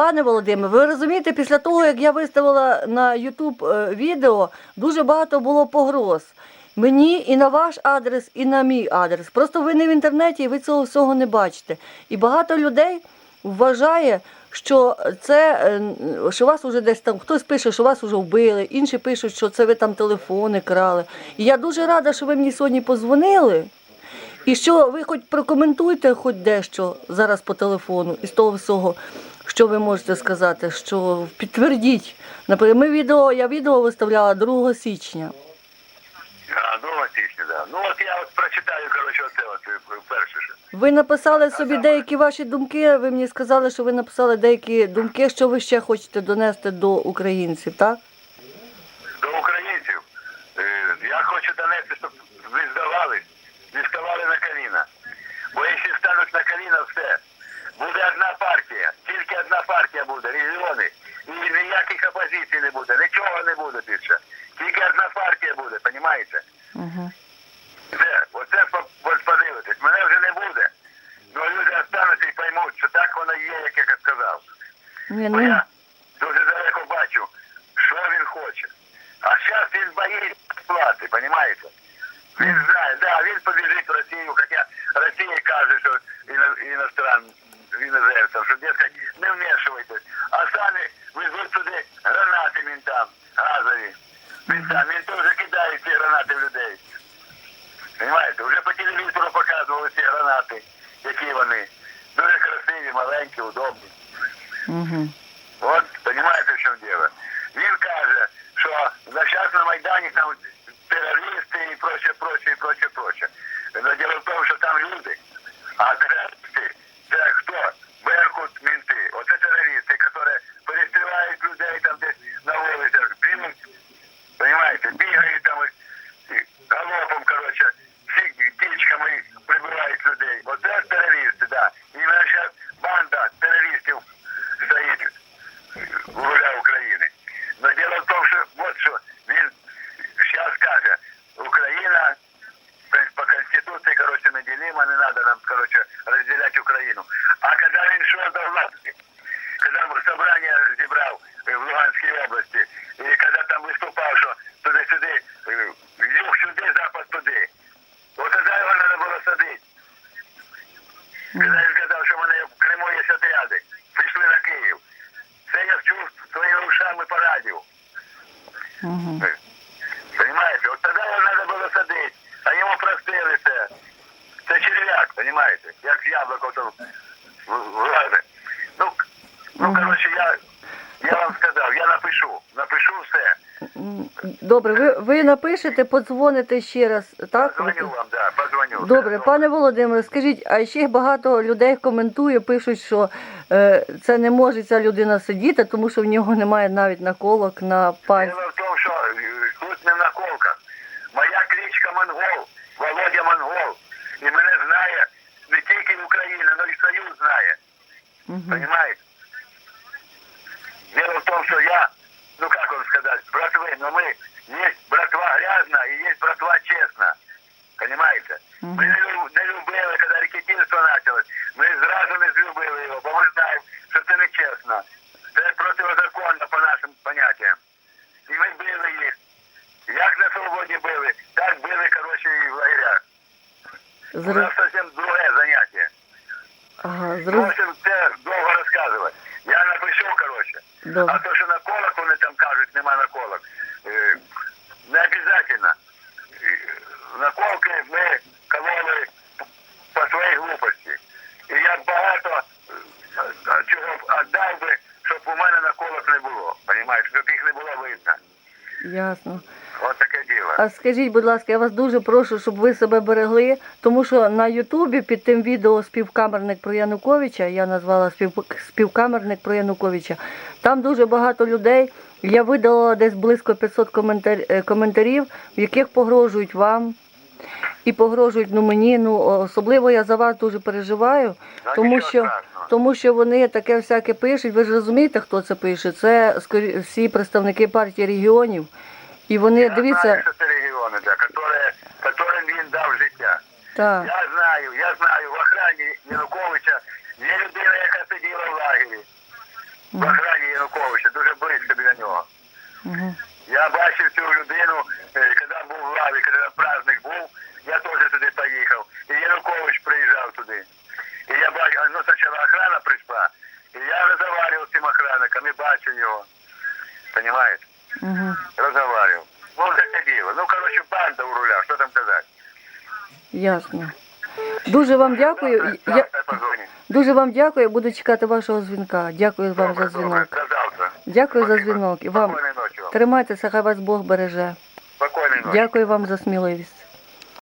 Пане Володимир, ви розумієте, після того, як я виставила на Ютуб е, відео, дуже багато було погроз. Мені і на ваш адрес, і на мій адрес. Просто ви не в інтернеті і ви цього всього не бачите. І багато людей вважає, що це е, що вас уже десь там хтось пише, що вас вже вбили, інші пишуть, що це ви там телефони крали. І я дуже рада, що ви мені сьогодні позвонили. І що ви хоч прокоментуйте хоч дещо зараз по телефону із того всього, що ви можете сказати, що підтвердіть. Наприклад, ми відео, я відео виставляла 2 січня. А, 2 січня, да. Ну от я от прочитаю, коротше, оце от е, перше. що. Ви написали собі деякі ваші думки. Ви мені сказали, що ви написали деякі думки, що ви ще хочете донести до українців, так? До українців. Е, я хочу донести, щоб ви здавались, не ставали на коліна. Бо якщо стануть на коліна, все. Буде одна партія, тільки одна партія буде, регіони. І ніяких опозицій не буде, не буде більше. Тільки одна партія буде, розумієте? Угу. Все, оце по- по- подивитись. Мене вже не буде. Ну люди остануться і поймуть, що так воно є, як я сказав. Ні, Бо ну, я дуже далеко бачу, що він хоче. А зараз він боїться сплати, розумієте? Він знає, да, він побіжить в Росію, хоча Росія каже, що іно- іностран, іноземцям, що дескать, не вмішуйтесь. А самі везуть туди гранати мінтам, газові. Мінтам, він теж кидає ці гранати в людей. Понимаєте, вже по телевізору показували ці гранати, які вони. Дуже красиві, маленькі, удобні. угу. От, понимаете, в чому діло? Він каже, що зараз на Майдані там терористи і прочее, прочее, прочее, прочее. Но діло в тому, що там люди, а терористи 2012, когда собрання зібрав е, в Луганській області, і коли там виступав, що туди-сюди, е, юг сюди, запад туди. От тоді його треба було садити. Коли він казав, що вони в Криму є отряди, прийшли на Київ. Це я чув своїми ушами по радіо. Е, понимаете? От тоді його треба було садити, а йому простили це. Це черв'як, понимаете? Як яблуко там в Ну, коротше, я, я вам сказав, я напишу, напишу все. Добре, ви, ви напишете, подзвоните ще раз, так? Позвоню вам, да, позвоню. Добре, пане Володимире, скажіть, а ще багато людей коментує, пишуть, що е, це не може ця людина сидіти, тому що в нього немає навіть наколок на пальці. Дело в тому, що е, тут не в наколках. Моя кличка Монгол, Володя Монгол. І мене знає не тільки Україна, але й Союз знає. Угу. Понимаете? Дело в том, что я, ну как вам сказать, братвы, но мы, есть братва грязна и есть братва честна. Понимаете? Мгм. Ми не, лю- не любили, коли рекетирство почалось, ми зразу не злюбили його, бо ми знаємо, що це не чесно. Це протизаконно по нашим поняттям. І ми били їх. Як на свободі били, так били, коротше, і в лагерях. У Зро... нас зовсім друге заняття. Ага, В зроз... общем, це довго розказувати. Я напишу, А то, що наколок вони там кажуть, нема наколок. е, Не обов'язково. Наколки ми кололи по своїй глупості. І я багато е, чого віддав би, щоб у мене наколок не було. Понімаєш, щоб їх не було видно. Ясно. От таке діло. А скажіть, будь ласка, я вас дуже прошу, щоб ви себе берегли, тому що на Ютубі під тим відео співкамерник про Януковича, я назвала спів... співкамерник про Януковича, там дуже багато людей. Я видала десь близько 500 коментар... е, коментарів, в яких погрожують вам і погрожують ну, мені. Ну, особливо я за вас дуже переживаю, тому що, тому що вони таке всяке пишуть. Ви ж розумієте, хто це пише? Це всі представники партії регіонів. І вони, Я дивіться, знаю, що це регіони, да, которые, которым він дав життя. так. Я знаю, я знаю, в охрані Януковича є людина, яка сиділа в лагері. в охрані Януковича, дуже близько біля нього. Угу. Я бачив цю людину, е, коли був в лаві, коли праздник був, я теж туди поїхав. І Янукович приїжджав туди. І я бачив, ну спочатку охрана прийшла, і я розмовляв з цим охранником і бачив його. Понимаєте? Угу. Разговаривал. Ну, вот это дело. Ну, коротше, банда у руля, що там казати. Ясно. Дуже вам дякую. Завтра, Я, завтра дуже вам дякую. Буду чекати вашого дзвінка. Дякую вам за Добре, дзвінок. Дякую за дзвінок. І вам вам. тримайтеся, хай вас Бог береже. Спокійної ночі. Дякую вам за сміливість.